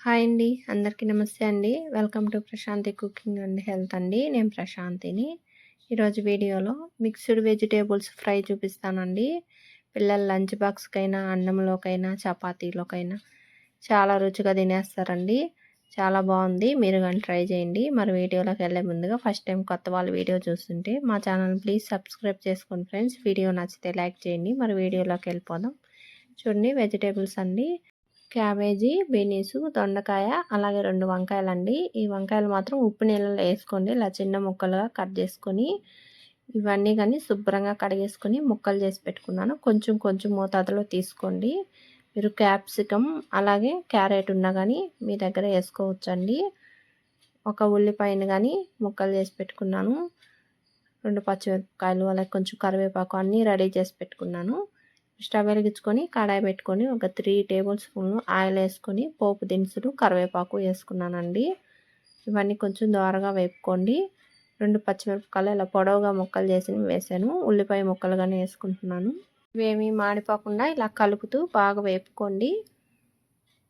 Hi అండి అందరికీ నమస్తే అండి. Welcome to Prashanti cooking and health అండి. నేను ప్రశాంతిని. ఈరోజు వీడియోలో మిక్స్డ్ వెజిటేబుల్స్ ఫ్రై చూపిస్తానండి. పిల్లల లంచ్ బాక్స్కైనా అన్నంలోకైనా చపాతీలోకైనా చాలా రుచిగా తినేస్తారండి. చాలా బాగుంది. మీరు కానీ ట్రై చేయండి. మరి వీడియోలోకి వెళ్ళే ముందుగా ఫస్ట్ టైం కొత్త వాళ్ళు వీడియో చూస్తుంటే మా ఛానల్ ప్లీజ్ సబ్స్క్రైబ్ చేసుకోండి ఫ్రెండ్స్. వీడియో నచ్చితే లైక్ చేయండి. మరి వీడియోలోకి వెళ్ళిపోదాం. చూడండి వెజిటేబుల్స్ అండి. క్యాబేజీ బీనీసు దొండకాయ అలాగే రెండు వంకాయలు అండి ఈ వంకాయలు మాత్రం ఉప్పు నీళ్ళలో వేసుకోండి. ఇలా చిన్న ముక్కలుగా కట్ చేసుకొని ఇవన్నీ కానీ శుభ్రంగా కడిగేసుకొని ముక్కలు చేసి పెట్టుకున్నాను. కొంచెం కొంచెం మోతాదులో తీసుకోండి. మీరు క్యాప్సికమ్ అలాగే క్యారెట్ ఉన్నా కానీ మీ దగ్గర వేసుకోవచ్చండి. ఒక ఉల్లిపాయను కానీ ముక్కలు చేసి పెట్టుకున్నాను. రెండు పచ్చిమిరపకాయలు అలాగే కొంచెం కరివేపాకు అన్నీ రెడీ చేసి పెట్టుకున్నాను. స్టవ్ వెలిగించుకొని కడాయి పెట్టుకొని ఒక త్రీ టేబుల్ స్పూన్లు ఆయిల్ వేసుకొని పోపు దినుసులు కరివేపాకు వేసుకున్నానండి. ఇవన్నీ కొంచెం దోరగా వేపుకోండి. రెండు పచ్చిమిరపకాయలు ఇలా పొడవుగా ముక్కలు చేసి వేసాను. ఉల్లిపాయ ముక్కలుగానే వేసుకుంటున్నాను. ఇవేమీ మాడిపోకుండా ఇలా కలుపుతూ బాగా వేపుకోండి.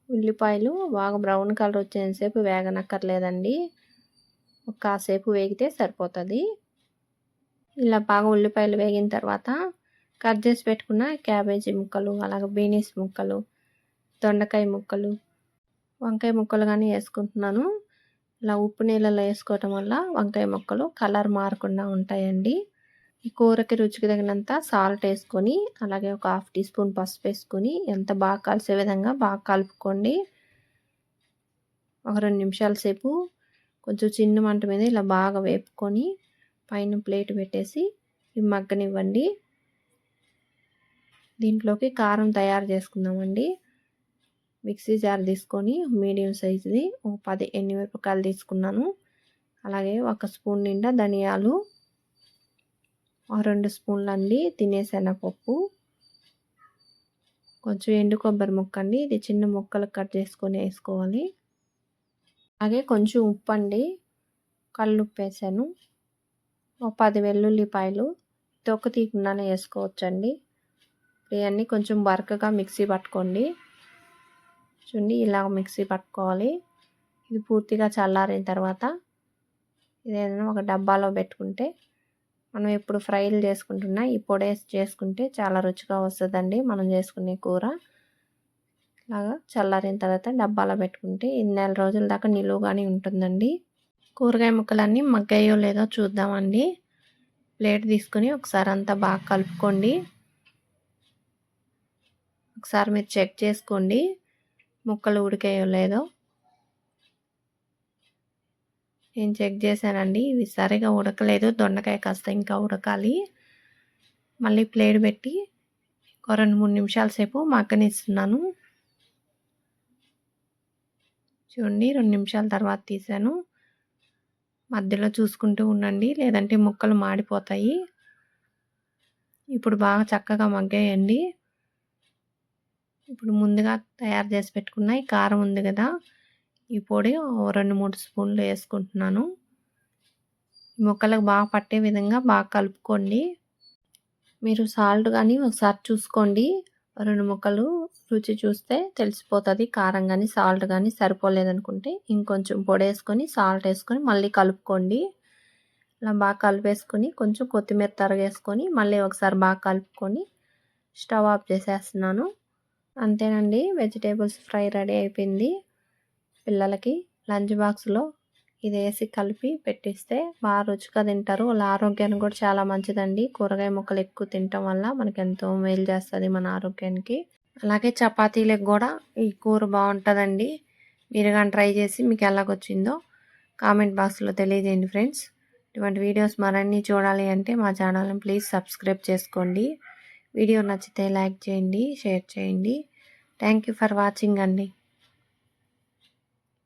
ఉల్లిపాయలు బాగా బ్రౌన్ కలర్ వచ్చేసేపు వేగనక్కర్లేదండి. కాసేపు వేగితే సరిపోతుంది. ఇలా బాగా ఉల్లిపాయలు వేగిన తర్వాత కట్ చేసి పెట్టుకున్న క్యాబేజీ ముక్కలు అలాగే బీనీస్ ముక్కలు దొండకాయ ముక్కలు వంకాయ ముక్కలు కానీ వేసుకుంటున్నాను. ఇలా ఉప్పు నీళ్ళలో వేసుకోవటం వల్ల వంకాయ ముక్కలు కలర్ మారకుండా ఉంటాయండి. ఈ కూరకి రుచికి తగినంత సాల్ట్ వేసుకొని అలాగే ఒక హాఫ్ టీ స్పూన్ పసుపు వేసుకొని ఎంత బాగా కలిసే విధంగా బాగా కలుపుకోండి. ఒక రెండు నిమిషాల సేపు కొంచెం చిన్న మంట మీద ఇలా బాగా వేపుకొని పైన ప్లేట్ పెట్టేసి మగ్గనివ్వండి. దీంట్లోకి కారం తయారు చేసుకుందామండి. మిక్సీ జార్ తీసుకొని మీడియం సైజుది ఓ పది మిరపకాయలు తీసుకున్నాను. అలాగే ఒక స్పూన్ నిండా ధనియాలు రెండు స్పూన్లు అండి తినేసెనపప్పు కొంచెం ఎండు కొబ్బరి ముక్క అండి ఇది చిన్న ముక్కలు కట్ చేసుకొని వేసుకోవాలి. అలాగే కొంచెం ఉప్పు అండి కళ్ళు ఉప్పు వేసాను. ఒక పది వెల్లుల్లిపాయలు తొక్క తీయకుండానే వేసుకోవచ్చండి. ఇవన్నీ కొంచెం బరకగా మిక్సీ పట్టుకోండి. చూడండి ఇలా మిక్సీ పట్టుకోవాలి. ఇది పూర్తిగా చల్లారిన తర్వాత ఇదేదైనా ఒక డబ్బాలో పెట్టుకుంటే మనం ఎప్పుడు ఫ్రైలు చేసుకుంటున్నా ఈ పొడి చేసుకుంటే చాలా రుచిగా వస్తుందండి మనం చేసుకునే కూర. ఇలాగా చల్లారిన తర్వాత డబ్బాలో పెట్టుకుంటే ఇన్ని నెల రోజుల దాకా నిలువుగానే ఉంటుందండి. కూరగాయ ముక్కలన్నీ మగ్గాయో లేదో చూద్దామండి. ప్లేట్ తీసుకొని ఒకసారి అంతా బాగా కలుపుకోండి. ఒకసారి మీరు చెక్ చేసుకోండి. ముక్కలు ఉడికాయో లేదో. నేను చెక్ చేశానండి. ఇవి సరిగా ఉడకలేదు. దొండకాయ కాస్త ఇంకా ఉడకాలి. మళ్ళీ ప్లేట్ పెట్టి ఒక రెండు మూడు నిమిషాల సేపు మగ్గనిస్తున్నాను. చూడండి రెండు నిమిషాల తర్వాత తీసాను. మధ్యలో చూసుకుంటూ ఉండండి. లేదంటే ముక్కలు మాడిపోతాయి. ఇప్పుడు బాగా చక్కగా మగ్గాయండి. ఇప్పుడు ముందుగా తయారు చేసి పెట్టుకున్న ఈ కారం ఉంది కదా ఈ పొడి రెండు మూడు స్పూన్లు వేసుకుంటున్నాను. ముక్కలకు బాగా పట్టే విధంగా బాగా కలుపుకోండి. మీరు సాల్ట్ కానీ ఒకసారి చూసుకోండి. రెండు ముక్కలు రుచి చూస్తే తెలిసిపోతుంది. కారం కానీ సాల్ట్ కానీ సరిపోలేదనుకుంటే ఇంకొంచెం పొడి వేసుకొని సాల్ట్ వేసుకొని మళ్ళీ కలుపుకోండి. ఇలా బాగా కలిపేసుకొని కొంచెం కొత్తిమీర తరగేసుకొని మళ్ళీ ఒకసారి బాగా కలుపుకొని స్టవ్ ఆఫ్ చేసేస్తున్నాను. అంతేనండి. వెజిటేబుల్స్ ఫ్రై రెడీ అయిపోయింది. పిల్లలకి లంచ్ బాక్స్లో ఇది వేసి కలిపి పెట్టిస్తే బాగా రుచిగా తింటారు. వాళ్ళ ఆరోగ్యానికి కూడా చాలా మంచిదండి. కూరగాయ ముక్కలు ఎక్కువ తినటం వల్ల మనకి ఎంతో మేలు చేస్తుంది మన ఆరోగ్యానికి. అలాగే చపాతీలకు కూడా ఈ కూర బాగుంటుందండి. మీరు కానీ ట్రై చేసి మీకు ఎలాగొచ్చిందో కామెంట్ బాక్స్లో తెలియజేయండి ఫ్రెండ్స్. ఇటువంటి వీడియోస్ మరన్నీ చూడాలి అంటే మా ఛానల్ని ప్లీజ్ సబ్స్క్రైబ్ చేసుకోండి. వీడియో నచ్చితే లైక్ చేయండి షేర్ చేయండి. థ్యాంక్ యూ ఫర్ వాచింగ్ అండి.